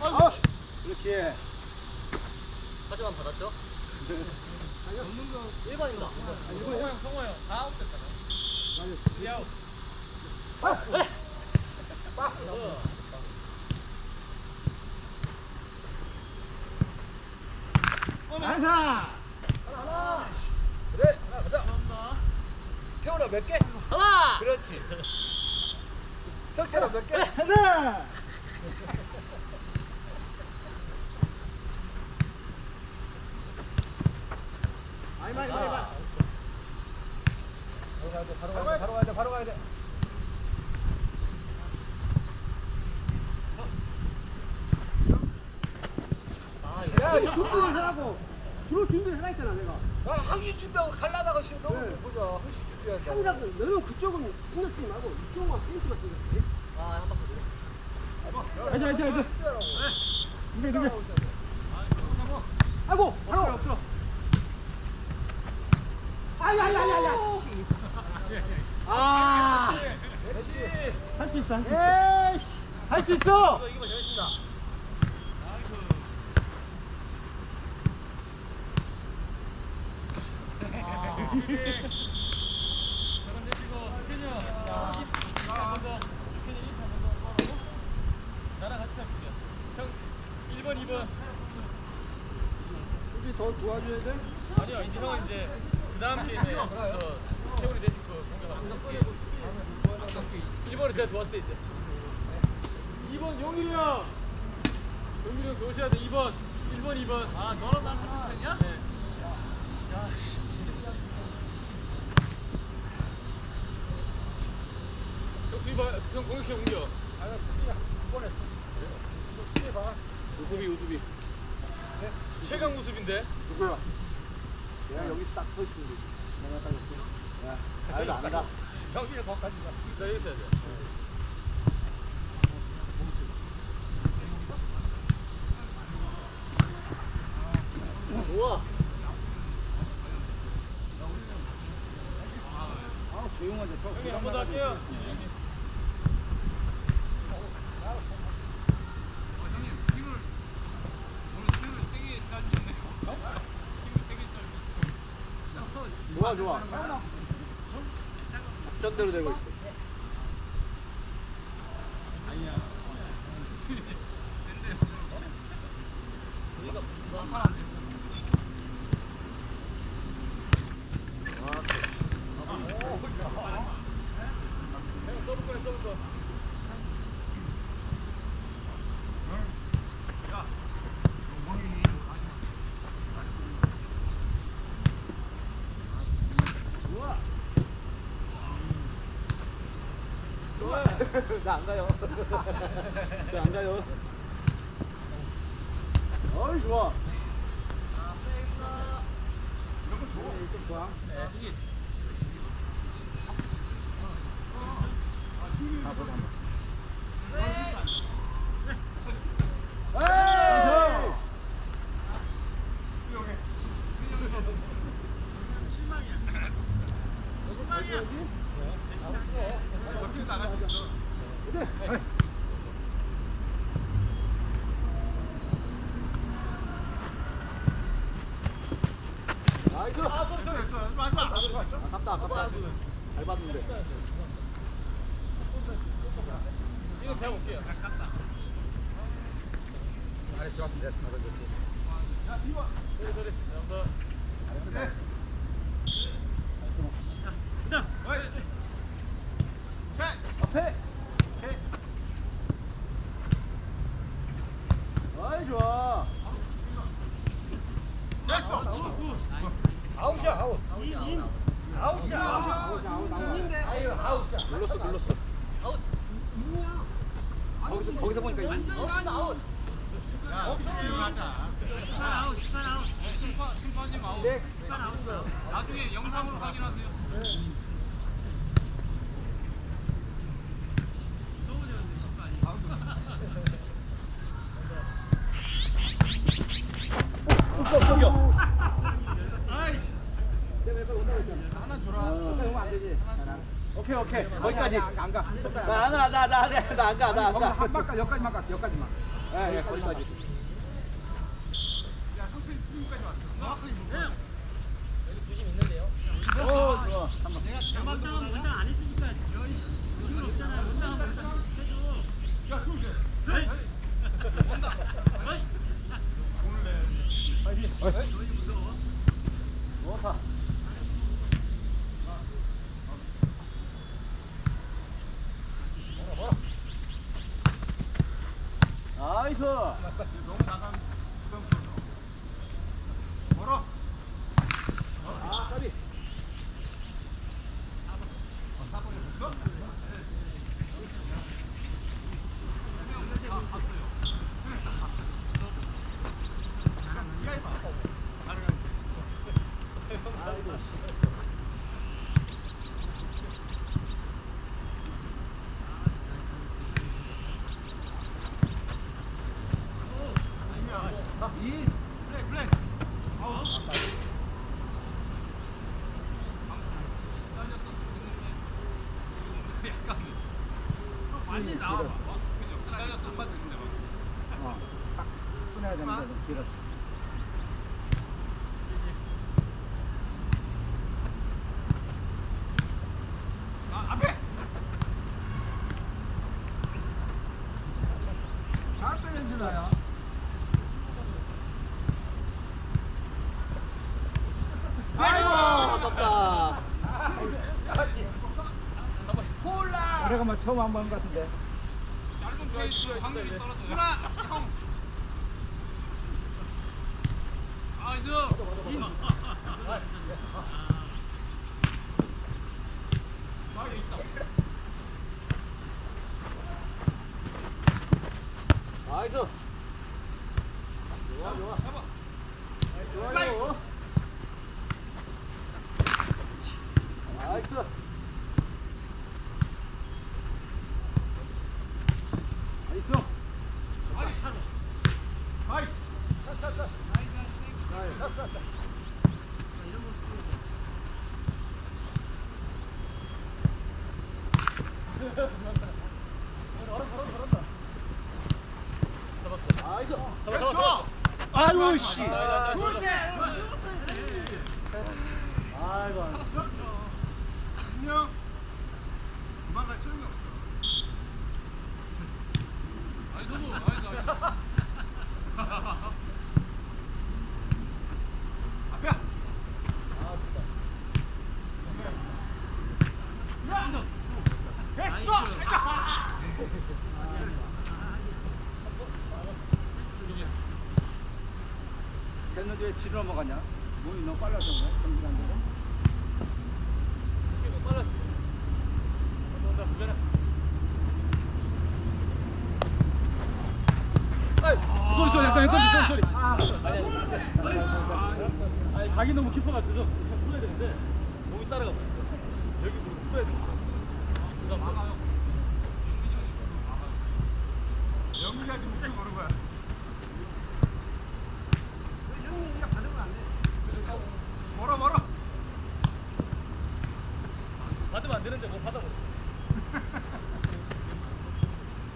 아, 그렇지. 하지만 받았죠? 없는 거 1번입니다. 성호 형 성호 형 다 아웃됐잖아 이 아웃 나이스. 그래 하나 가자 태훈아 몇 개? 하나! 그렇지 석철아 몇 개? 하나. 많이 많이 많이 많이. 바로 가야 돼 바로 가야 돼 바로 가야 돼 바로 가야 돼 아, 야, 이거. 준비를 하라고. 주로 준비를 해라 했잖아, 내가. 나 항시 준비하고 갈라다가 지금 너무 네. 보자 항시 준비한다 항상 너는 그쪽은 신경 쓰지 말고 이쪽만 신경 쓰지. 아. 가자, 가자, 가자. 준비, 준비. 아이고, 바로. 없어. 아야야야야. 아. 할 수 있어, 할 수 있어. 할 수 있어. 이거 재밌습니다. 저런 내시고 태현이 형 인사 먼저 태현이 인사 먼저 하고 나랑 같이 잡을게요 형 1번 2번. 수비 더 도와줘야 돼? 아니요 이제 형은 이제 그 다음 게임에 저 태훈이 대신 그 공격하는 1번은 제가 좋았어요 이제. 2번 용일이 형. 용일이 형 좋으셔야 돼 2번. 1번 2번. 아 너랑 나랑 같은 편이야? 네. 야. 형 수비 봐, 형 공격해 공격. 아나 수비야. 두번 했어 수비 봐 우수비, 우수비. 최강 모습인데 누구야? 내가 여기 딱 서 있으면 되지. 내가 딱 있어. 야, 나도 안 가. 경기를 거기까지 가 나 여기 있어야 돼 좋아. 아, 조용하자. 저 형님 한번더 할게요 좋아, 좋아. 작전대로 되고 있어. 형 나안 가요. 저안 가요. 어이, 좋아. 이런 거 좋아. 좀 좋아. 아, 보자, 한번. 에이! 나이스. 아깝다, 아깝다. 잘 봤는데. 이거 제가 볼게요 아래 좋았어 내가 받아줬지 소리 소리 한번 앞에. 아이, 좋아. 아웃이야 아웃 아웃이야. 아웃이야 아웃이야, 아웃, 아웃. 아웃. 거기서, 보니까 이- 아웃. 아웃. 심판 심판님 아웃 심판 아웃이다 나중에 영상으로 확인하세요 내가 약간 온다고 했잖아. 하나 줘라. 하나 오케이 오케이 거기까지. 안가 안가 나나나나나안가나안 거기 한 가. 바퀴 여기까지만 가 여기까지만 예, 예, 거기까지. 여기 부심 있는데요. 오, 좋아. 좋다. 나이스. 아, 까비. 어, 딱 되는데 좀 길어. 잘 빼는 지나요 아이고, 아깝다. 우리가 뭐 처음 한번 같은데 나이스. はい。 아유 씨. 나이스. 아이고. 안녕. 도망갈 소용이 없어. 아니 소부, 아니 앞에. 됐어. 됐는데 왜 뒤로 넘어가냐? 몸이 너무 빨라서 그래. 경기가 안 되고. 빨라. 온다 후배라. 소리 소리 약간 했던 소리 소리. 아니 아니. 아니 각이 너무 깊어가지고 그냥 풀어야 되는데 몸이 따라가 버렸어. 여기 뭐 풀어야 돼. 영국이 아직 목표 거는 거야.